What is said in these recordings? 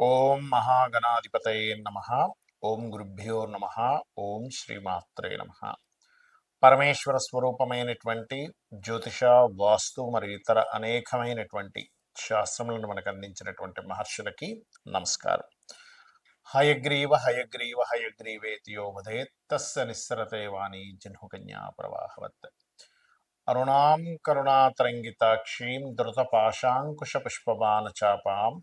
ఓం మహాగణాధిపతయ నమ. ఓం గురుభ్యో నమ. ఓం శ్రీమాత్రే నమ. పరమేశ్వర స్వరూపమైనటువంటి జ్యోతిష వాస్తు మరియు ఇతర అనేకమైనటువంటి శాస్త్రములను మనకు అందించినటువంటి మహర్షులకి నమస్కారం. హయగ్రీవ హయగ్రీవ హయగ్రీవేతియో వదేత్ తస్య నిస్సరతే వాణి జన్హుకన్యా ప్రవాహవత్. అరుణాం కరుణాతరంగితాక్షీం ధృతపాశాంకుశ పుష్పబాణ చాపాం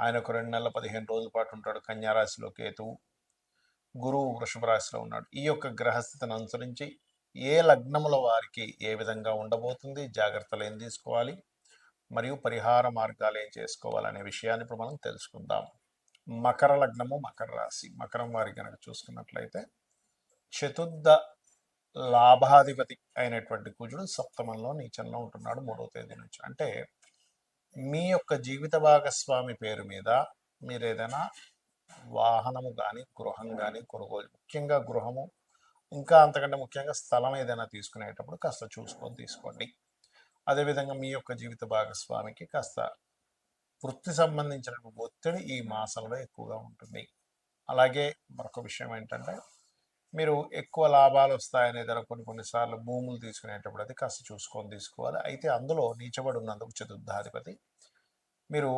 ఆయన ఒక రెండు నెలల పదిహేను రోజుల పాటు ఉంటాడు కన్యారాశిలో కేతువు గురువు వృషభ రాశిలో ఉన్నాడు. ఈ యొక్క గ్రహస్థితిని అనుసరించి ఏ లగ్నముల వారికి ఏ విధంగా ఉండబోతుంది జాగ్రత్తలు ఏం తీసుకోవాలి మరియు పరిహార మార్గాలు ఏం చేసుకోవాలనే విషయాన్ని ఇప్పుడు మనం తెలుసుకుందాం. మకర లగ్నము మకర రాశి. మకరం వారి కనుక చూసుకున్నట్లయితే చతుర్థ లాభాధిపతి అయినటువంటి కుజుడు సప్తమంలో నీచంలో ఉంటున్నాడు మూడవ తేదీ నుంచి. అంటే మీ యొక్క జీవిత భాగస్వామి పేరు మీద మీరు ఏదైనా వాహనము కానీ గృహం కానీ కొనుగోలు ముఖ్యంగా గృహము ఇంకా అంతకంటే ముఖ్యంగా స్థలం ఏదైనా తీసుకునేటప్పుడు కాస్త చూసుకొని తీసుకోండి. అదేవిధంగా మీ యొక్క జీవిత భాగస్వామికి కాస్త వృత్తి సంబంధించిన ఒత్తిడి ఈ మాసంలో ఎక్కువగా ఉంటుంది. అలాగే మరొక విషయం ఏంటంటే మీరు ఎక్కువ లాభాలు వస్తాయనే ధర కొన్ని కొన్నిసార్లు భూములు తీసుకునేటప్పుడు అది కాస్త చూసుకొని తీసుకోవాలి. అయితే అందులో నీచబడి ఉన్నందుకు చతుర్థాధిపతి. మీరు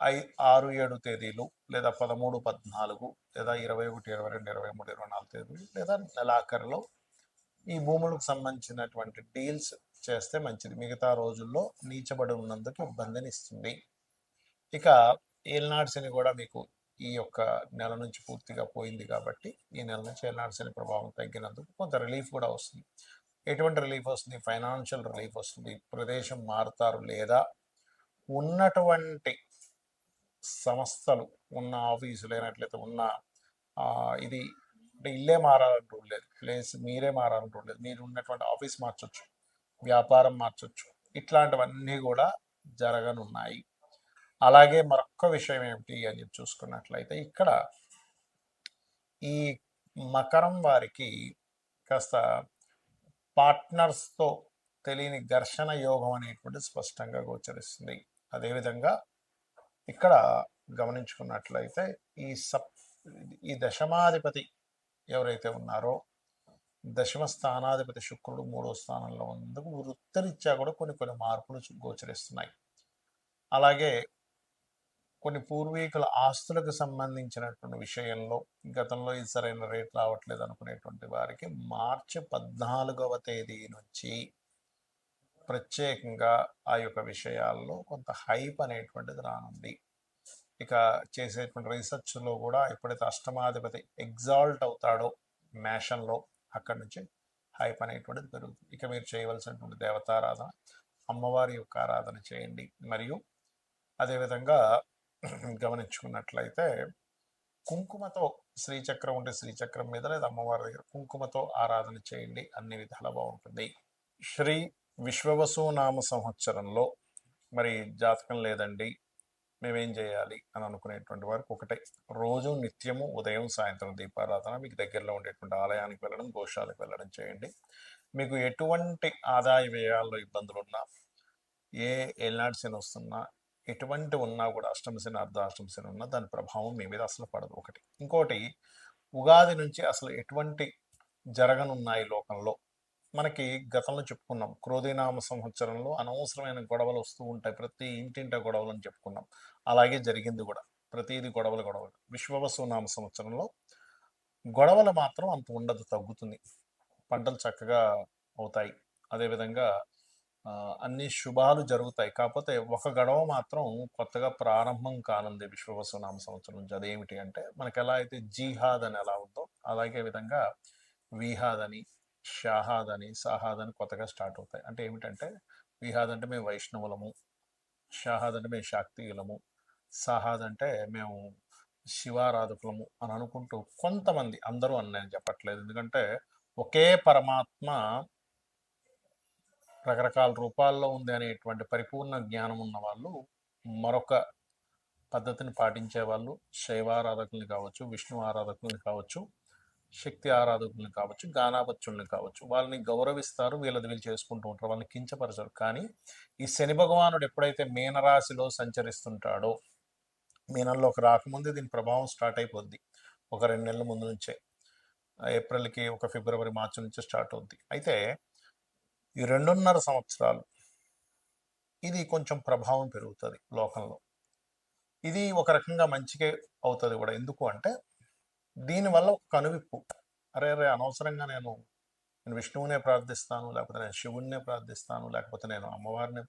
ఐ ఆరు ఏడు తేదీలు లేదా పదమూడు పద్నాలుగు లేదా ఇరవై ఒకటి ఇరవై రెండు ఇరవై మూడు ఇరవై నాలుగు తేదీలు లేదా నెలాఖరులో ఈ భూములకు సంబంధించినటువంటి డీల్స్ చేస్తే మంచిది. మిగతా రోజుల్లో నీచబడి ఉన్నందుకు ఇబ్బందిని ఇస్తుంది. ఇక ఏల్నాడ్స్ని కూడా మీకు ఈ యొక్క నెల నుంచి పూర్తిగా పోయింది కాబట్టి ఈ నెల నుంచి ఏల్నాడు ప్రభావం తగ్గినందుకు కొంత రిలీఫ్ కూడా వస్తుంది. ఎటువంటి రిలీఫ్ వస్తుంది? ఫైనాన్షియల్ రిలీఫ్ వస్తుంది. ప్రదేశం మారుతారు లేదా? ఉన్నటువంటి సంస్థలు ఉన్న ఆఫీసులు అయినట్లయితే ఉన్న ఇది అంటే ఇల్లే మారాలంటూ లేదు ప్లేస్ మీరే మారాలంటూ లేదు మీరు ఉన్నటువంటి ఆఫీస్ మార్చొచ్చు. వ్యాపారం మార్చొచ్చు. ఇట్లాంటివన్నీ కూడా జరగనున్నాయి. అలాగే మరొక విషయం ఏమిటి అని చూసుకున్నట్లయితే ఇక్కడ ఈ మకరం వారికి కాస్త పార్ట్నర్స్తో తెలియని ఘర్షణ యోగం అనేటువంటి స్పష్టంగా గోచరిస్తుంది. అదేవిధంగా ఇక్కడ గమనించుకున్నట్లయితే ఈ సప్ ఈ దశమాధిపతి ఎవరైతే ఉన్నారో దశమ స్థానాధిపతి శుక్రుడు మూడో స్థానంలో ఉన్నందుకు వృత్తరీత్యా కూడా కొన్ని కొన్ని మార్పులు గోచరిస్తున్నాయి. అలాగే కొన్ని పూర్వీకుల ఆస్తులకు సంబంధించినటువంటి విషయంలో గతంలో ఇది సరైన రేట్ రావట్లేదు అనుకునేటువంటి వారికి మార్చి పద్నాలుగవ తేదీ నుంచి ప్రత్యేకంగా ఆ యొక్క విషయాల్లో కొంత హైప్ అనేటువంటిది రానుంది. ఇక చేసేటువంటి రీసెర్చ్లో కూడా ఎప్పుడైతే అష్టమాధిపతి ఎగ్జాల్ట్ అవుతాడో మేషన్లో అక్కడి నుంచి హైప్ అనేటువంటిది పెరుగుతుంది. ఇక మీరు చేయవలసినటువంటి దేవతారాధన అమ్మవారి యొక్క ఆరాధన చేయండి. మరియు అదేవిధంగా గమనించుకున్నట్లయితే కుంకుమతో శ్రీచక్రం ఉంటే శ్రీచక్రం మీద లేదా అమ్మవారి దగ్గర కుంకుమతో ఆరాధన చేయండి. అన్ని విధాల బాగుంటుంది. శ్రీ విశ్వవసు నామ సంవత్సరంలో మరి జాతకం లేదండి. మేమేం చేయాలి అని అనుకునేటువంటి వారికి ఒకటే. రోజు నిత్యము ఉదయం సాయంత్రం దీపారాధన మీకు దగ్గరలో ఉండేటువంటి ఆలయానికి వెళ్ళడం గోశాలకు వెళ్ళడం చేయండి. మీకు ఎటువంటి ఆదాయ వ్యయాల్లో ఇబ్బందులు ఉన్నా ఏ ఎల్నాడ్సిన్ వస్తున్నా ఎటువంటి ఉన్నా కూడా అష్టమశని అర్ధాష్టమశని ఉన్నా దాని ప్రభావం మీ మీద అసలు పడదు. ఒకటి. ఇంకోటి ఉగాది నుంచి అసలు ఎటువంటి జరగనున్నాయి లోకంలో? మనకి గతంలో చెప్పుకున్నాం. క్రోధినామ సంవత్సరంలో అనవసరమైన గొడవలు వస్తూ ఉంటాయి. ప్రతి ఇంటింట గొడవలు అని చెప్పుకున్నాం. అలాగే జరిగింది కూడా. ప్రతిదీ గొడవలు గొడవలు. విశ్వవసునామ సంవత్సరంలో గొడవలు మాత్రం అంత ఉండదు తగ్గుతుంది. పంటలు చక్కగా అవుతాయి. అదేవిధంగా అన్ని శుభాలు జరుగుతాయి. కాకపోతే ఒక గొడవ మాత్రం కొత్తగా ప్రారంభం కానుంది విశ్వవసునామ సంవత్సరం నుంచి. అదేమిటి అంటే మనకి ఎలా అయితే జీహాద్ అని ఎలా ఉందో అలాగే విధంగా విహాద్ అని షాహాద్ అని సాహాద్ అని కొత్తగా స్టార్ట్ అవుతాయి. అంటే ఏమిటంటే విహాద్ అంటే మేము వైష్ణవులము షాహాద్ అంటే మేము శాక్తియులము సాహాద్ అంటే మేము శివారాధకులము అని అనుకుంటూ కొంతమంది అందరూ అని నేను చెప్పట్లేదు. ఎందుకంటే ఒకే పరమాత్మ రకరకాల రూపాల్లో ఉంది అనేటువంటి పరిపూర్ణ జ్ఞానం ఉన్న వాళ్ళు మరొక పద్ధతిని పాటించే వాళ్ళు శైవారాధకుల్ని కావచ్చు విష్ణు ఆరాధకుల్ని కావచ్చు శక్తి ఆరాధకుల్ని కావచ్చు గానాపత్యుల్ని కావచ్చు. వాళ్ళని గౌరవిస్తారు వీళ్ళది వీళ్ళు చేసుకుంటూ ఉంటారు వాళ్ళని కించపరచరు. కానీ ఈ శని భగవానుడు ఎప్పుడైతే మీనరాశిలో సంచరిస్తుంటాడో మీనంలోకి రాకముందే దీని ప్రభావం స్టార్ట్ అయిపోద్ది. ఒక రెండు నెలల ముందు నుంచే. ఏప్రిల్కి ఒక ఫిబ్రవరి మార్చి నుంచి స్టార్ట్ అవుద్ది. అయితే ఈ రెండున్నర సంవత్సరాలు ఇది కొంచెం ప్రభావం పెరుగుతుంది లోకంలో. ఇది ఒక రకంగా మంచిగా అవుతుంది కూడా. ఎందుకు అంటే దీనివల్ల ఒక కనువిప్పు. అరే అరే అనవసరంగా నేను నేను విష్ణువునే ప్రార్థిస్తాను లేకపోతే నేను శివుణ్ణే ప్రార్థిస్తాను లేకపోతే నేను అమ్మవారిని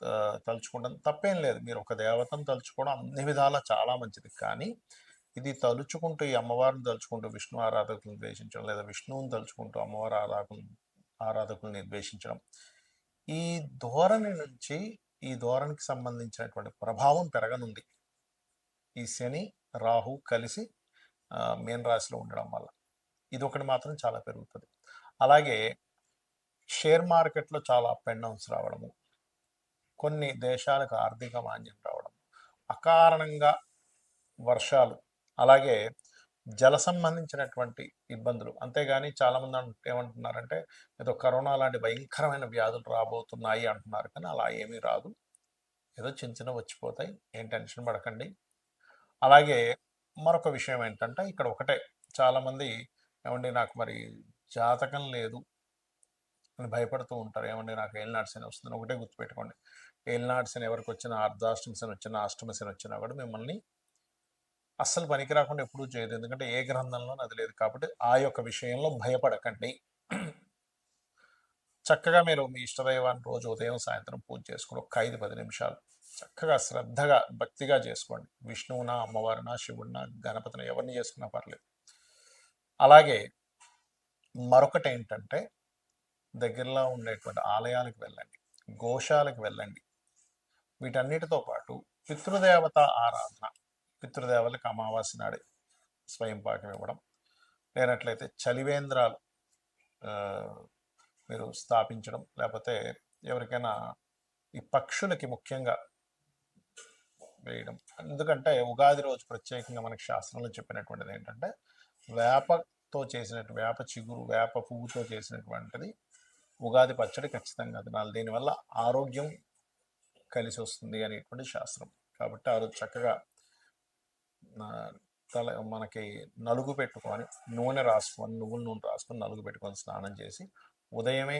తలుచుకోవడం తలుచుకుంటాను. తప్పేం లేదు. మీరు ఒక దేవతను తలుచుకోవడం అన్ని విధాలా చాలా మంచిది. కానీ ఇది తలుచుకుంటూ ఈ అమ్మవారిని తలుచుకుంటూ విష్ణు ఆరాధకులను ద్వేషించడం లేదా విష్ణువుని తలుచుకుంటూ అమ్మవారి ఆరాధకులు నిర్దేశించడం. ఈ ధోరణి నుంచి ఈ ధోరణికి సంబంధించినటువంటి ప్రభావం పెరగనుంది. ఈ శని రాహు కలిసి ఆ, రాశిలో ఉండడం వల్ల. ఇది ఒకటి మాత్రం చాలా పెరుగుతుంది. అలాగే షేర్ మార్కెట్లో చాలా అప్ అండ్ డౌన్స్ రావడము. కొన్ని దేశాలకు ఆర్థిక మాంద్యం రావడం అకారణంగా వర్షాలు. అలాగే జల సంబంధించినటువంటి ఇబ్బందులు. అంతేగాని చాలామంది ఏమంటున్నారంటే ఏదో కరోనా లాంటి భయంకరమైన వ్యాధులు రాబోతున్నాయి అంటున్నారు. కానీ అలా ఏమీ రాదు. ఏదో చిన్న చిన్న వచ్చిపోతాయి. ఏం టెన్షన్ పడకండి. అలాగే మరొక విషయం ఏంటంటే ఇక్కడ ఒకటే. చాలామంది ఏమండి నాకు మరి జాతకం లేదు అని భయపడుతూ ఉంటారు. ఏమండి నాకు ఏలినాడు శని వస్తుంది ఒకటే గుర్తుపెట్టుకోండి. ఏలినాడు శని ఎవరికి వచ్చినా అర్ధాష్టమ శని వచ్చినా అష్టమ శని వచ్చినా కూడా మిమ్మల్ని అస్సలు పనికి రాకుండా ఎప్పుడూ చేయదు. ఎందుకంటే ఏ గ్రంథంలోనూ అది లేదు. కాబట్టి ఆ యొక్క విషయంలో భయపడకండి. చక్కగా మీరు మీ ఇష్టదైవాన్ని రోజు ఉదయం సాయంత్రం పూజ చేసుకుని ఒక ఐదు పది నిమిషాలు చక్కగా శ్రద్ధగా భక్తిగా చేసుకోండి. విష్ణువునా అమ్మవారినా శివుడినా గణపతిని ఎవరిని చేసుకున్నా పర్లేదు. అలాగే మరొకటి ఏంటంటే దగ్గరలో ఉండేటువంటి ఆలయాలకు వెళ్ళండి. గోశాలకు వెళ్ళండి. వీటన్నిటితో పాటు పితృదేవత ఆరాధన పితృదేవతలకు అమావాస్య నాడే స్వయం పాకం ఇవ్వడం. లేనట్లయితే చలివేంద్రాలు మీరు స్థాపించడం. లేకపోతే ఎవరికైనా ఈ పక్షులకి ముఖ్యంగా వేయడం. ఎందుకంటే ఉగాది రోజు ప్రత్యేకంగా మనకి శాస్త్రంలో చెప్పినటువంటిది ఏంటంటే వేపతో చేసిన వేప చిగురు వేప పువ్వుతో చేసినటువంటిది ఉగాది పచ్చడి ఖచ్చితంగా తినాలి. దీనివల్ల ఆరోగ్యం కలిసి వస్తుంది అనేటువంటి శాస్త్రం. కాబట్టి ఆ రోజు చక్కగా తల మనకి నలుగు పెట్టుకొని నూనె రాసుకొని నువ్వుల నూనె రాసుకొని నలుగు పెట్టుకొని స్నానం చేసి ఉదయమే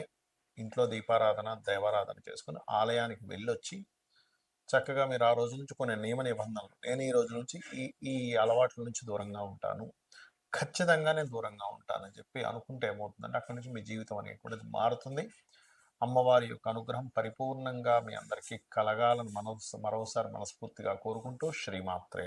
ఇంట్లో దీపారాధన దైవారాధన చేసుకుని ఆలయానికి వెళ్ళొచ్చి చక్కగా మీరు ఆ రోజు నుంచి కొన్ని నియమ నిబంధనలు నేను ఈ రోజు నుంచి ఈ ఈ అలవాట్ల నుంచి దూరంగా ఉంటాను. ఖచ్చితంగా నేను దూరంగా ఉంటానని చెప్పి అనుకుంటే ఏమవుతుందంటే అక్కడి నుంచి మీ జీవితం అనేటువంటిది మారుతుంది. అమ్మవారి యొక్క అనుగ్రహం పరిపూర్ణంగా మీ అందరికీ కలగాలని మనో మరోసారి మనస్ఫూర్తిగా కోరుకుంటూ శ్రీమాత్రే